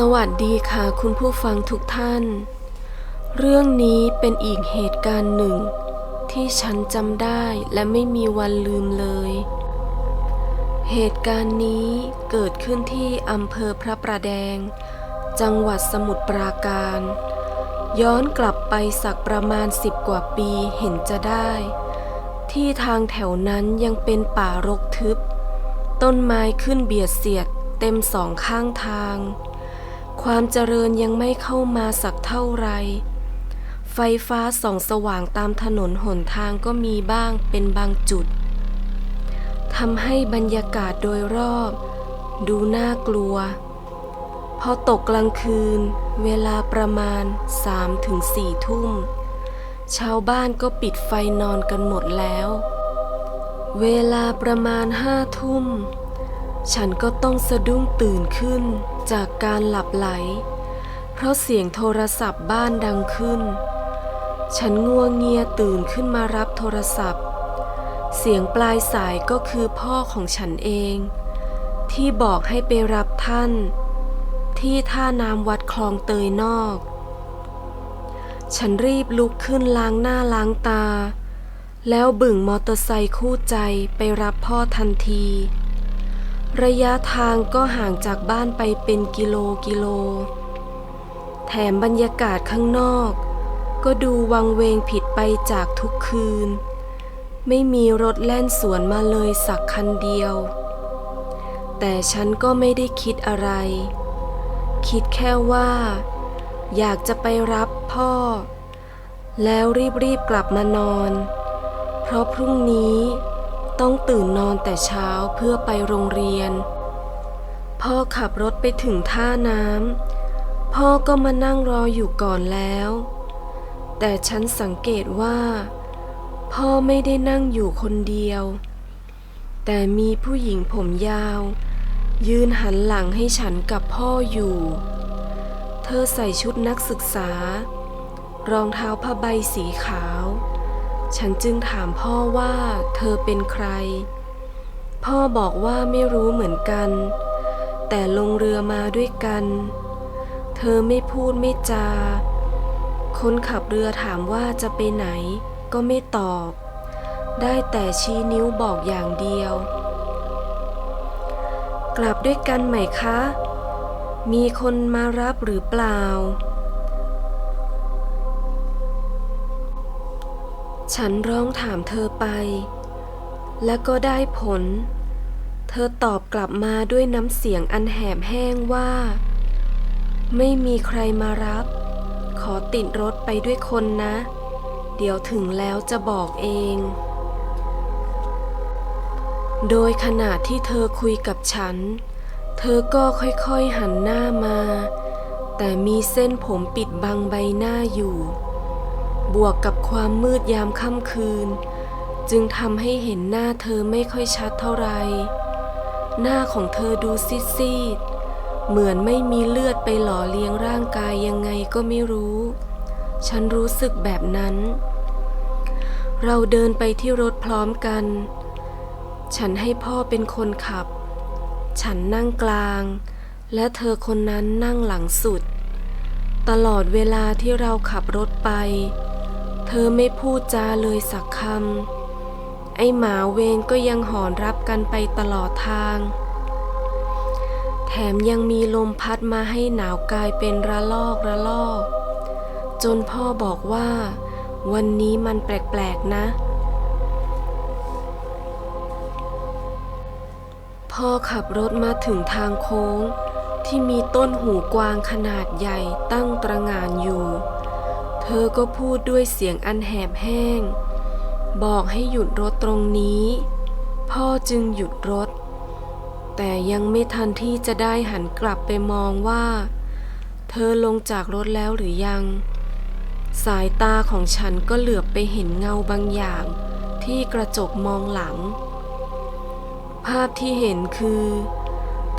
สวัสดีค่ะคุณผู้ฟังทุกท่าน เรื่องนี้เป็นอีกเหตุการณ์หนึ่ง ที่ฉันจำได้และไม่มีวันลืมเลย เหตุการณ์นี้เกิดขึ้นที่อำเภอพระประแดง จังหวัดสมุทรปราการ ย้อนกลับไปสักประมาณสิบกว่าปีเห็นจะได้ ที่ทางแถวนั้นยังเป็นป่ารกทึบ ต้นไม้ขึ้นเบียดเสียดเต็มสองข้างทาง ความเจริญยังไม่เข้ามาสักเท่าไร ไฟฟ้าส่องสว่างตามถนนหนทางก็มีบ้างเป็นบางจุดทำให้บรรยากาศโดยรอบ ดูน่ากลัว พอตกกลางคืน เวลาประมาณ3ถึง4ทุ่ม ชาวบ้านก็ปิดไฟนอนกันหมดแล้ว เวลาประมาณห้าทุ่ม ฉันก็ต้องสะดุ้งตื่นขึ้น จากการหลับไหล เพราะเสียงโทรศัพท์บ้านดังขึ้น ฉันงัวเงียตื่นขึ้นมารับโทรศัพท์ เสียงปลายสายก็คือพ่อของฉันเอง ที่บอกให้ไปรับท่าน ที่ท่าน้ำวัดคลองเตยนอก ฉันรีบลุกขึ้นล้างหน้าล้างตา แล้วบึ่งมอเตอร์ไซค์คู่ใจไปรับพ่อทันที ระยะทางก็ห่างจากบ้านไปเป็นกิโลกิโล แถมบรรยากาศข้างนอก ก็ดูวังเวงผิดไปจากทุกคืน ไม่มีรถแล่นสวนมาเลยสักคันเดียว แต่ฉันก็ไม่ได้คิดอะไร คิดแค่ว่า อยากจะไปรับพ่อ แล้วรีบๆกลับมานอน เพราะพรุ่งนี้ ต้องตื่นนอนแต่เช้าเพื่อไปโรงเรียน พ่อขับรถไปถึงท่าน้ำพ่อก็มานั่งรออยู่ก่อนแล้ว แต่ฉันสังเกตว่า พ่อไม่ได้นั่งอยู่คนเดียว แต่มีผู้หญิงผมยาว ยืนหันหลังให้ฉันกับพ่ออยู่ เธอใส่ชุดนักศึกษา รองเท้าผ้าใบสีขาว ฉันจึงถามพ่อว่าเธอเป็นใคร พ่อบอกว่าไม่รู้เหมือนกัน แต่ลงเรือมาด้วยกัน เธอไม่พูดไม่จา คนขับเรือถามว่าจะไปไหน ก็ไม่ตอบ ได้แต่ชี้นิ้วบอกอย่างเดียว กลับด้วยกันไหมคะ มีคนมารับหรือเปล่า ฉันร้องถามเธอไป และก็ได้ผล เธอตอบกลับมาด้วยน้ำเสียงอันแหบแห้งว่า ไม่มีใครมารับ ขอติดรถไปด้วยคนนะ เดี๋ยวถึงแล้วจะบอกเอง โดยขณะที่เธอคุยกับฉัน เธอก็ค่อยๆหันหน้ามา แต่มีเส้นผมปิดบังใบหน้าอยู่ บวกกับความมืดยามค่ำคืน จึงทำให้เห็นหน้าเธอไม่ค่อยชัดเท่าไหร่หน้าของเธอดูซีดๆ เหมือนไม่มีเลือดไปหล่อเลี้ยงร่างกายยังไงก็ไม่รู้ ฉันรู้สึกแบบนั้น เราเดินไปที่รถพร้อมกัน ฉันให้พ่อเป็นคนขับ ฉันนั่งกลาง และเธอคนนั้นนั่งหลังสุด ตลอดเวลาที่เราขับรถไป เธอไม่พูดจาเลยสักคำ ไอ้หมาเวรก็ยังหอนรับกันไปตลอดทาง แถมยังมีลมพัดมาให้หนาวกายเป็นระลอกระลอก จนพ่อบอกว่า วันนี้มันแปลกๆนะ พ่อขับรถมาถึงทางโค้งที่มีต้นหูกวางขนาดใหญ่ตั้งตระงานอยู่ เธอก็พูดด้วยเสียงอันแหบแห้ง บอกให้หยุดรถตรงนี้ พ่อจึงหยุดรถ แต่ยังไม่ทันที่จะได้หันกลับไปมองว่า เธอลงจากรถแล้วหรือยัง สายตาของฉันก็เหลือบไปเห็นเงาบางอย่าง ที่กระจกมองหลัง ภาพที่เห็นคือ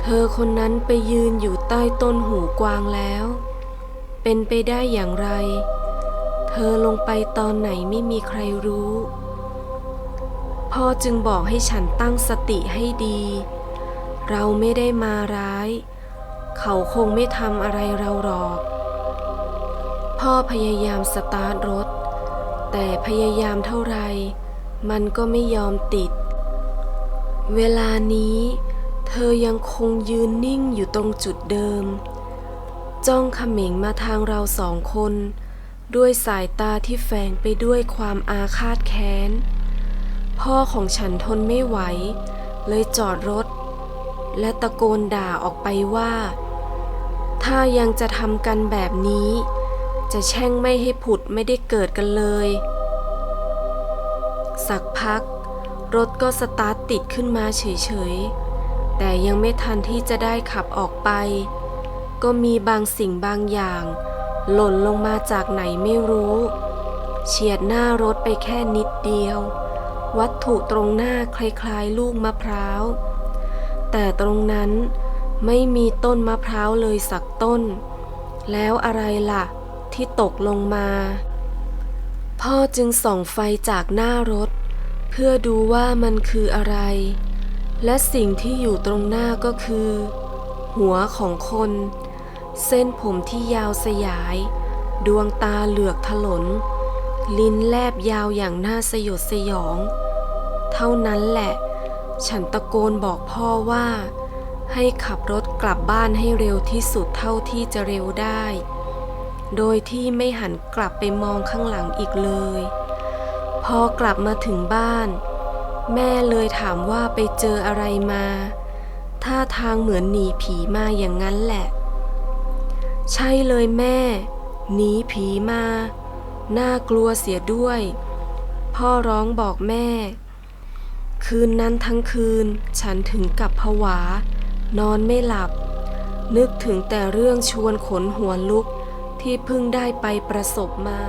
เธอคนนั้นไปยืนอยู่ใต้ต้นหูกวางแล้ว เป็นไปได้อย่างไร ธอลงไปตอนไหนไม่มีใครรู้ พ่อจึงบอกให้ฉันตั้งสติให้ดี เราไม่ได้มาร้าย เขาคงไม่ทำอะไรเราหรอก พ่อพยายามสตาร์ทรถ แต่พยายามเท่าไรมันก็ไม่ยอมติด เวลานี้ เธอยังคงยืนนิ่งอยู่ตรงจุดเดิม จ้องเขม็งมาทางเราสองคน ด้วยสายตาที่แฝงไปด้วยความอาฆาตแค้น พ่อของฉันทนไม่ไหว เลยจอดรถ และตะโกนด่าออกไปว่า ถ้ายังจะทำกันแบบนี้ จะแช่งไม่ให้ผุดไม่ได้เกิดกันเลย สักพัก รถก็สตาร์ทติดขึ้นมาเฉยๆ แต่ยังไม่ทันที่จะได้ขับออกไป ก็มีบางสิ่งบางอย่าง หล่นลงมาจากไหนไม่รู้ เฉียดหน้ารถไปแค่นิดเดียว วัตถุตรงหน้าคล้ายๆลูกมะพร้าว แต่ตรงนั้นไม่มีต้นมะพร้าวเลยสักต้น แล้วอะไรล่ะ ที่ตกลงมา พ่อจึงส่องไฟจากหน้ารถ เพื่อดูว่ามันคืออะไร และสิ่งที่อยู่ตรงหน้าก็คือ หัวของคน เส้นผมที่ยาวสยาย ดวงตาเหลือกถลน ลิ้นแลบยาวอย่างน่าสยดสยอง เท่านั้นแหละ ฉันตะโกนบอกพ่อว่า ให้ขับรถกลับบ้านให้เร็วที่สุดเท่าที่จะเร็วได้ โดยที่ไม่หันกลับไปมองข้างหลังอีกเลย พอกลับมาถึงบ้าน แม่เลยถามว่าไปเจออะไรมา ท่าทางเหมือนหนีผีมาอย่างนั้นแหละ ใช่เลยแม่ หนีผีมา น่ากลัวเสียด้วย พ่อร้องบอกแม่ คืนนั้นทั้งคืนฉันถึงกับผวา นอนไม่หลับ นึกถึงแต่เรื่องชวนขนหัวลุกที่เพิ่งได้ไปประสบมา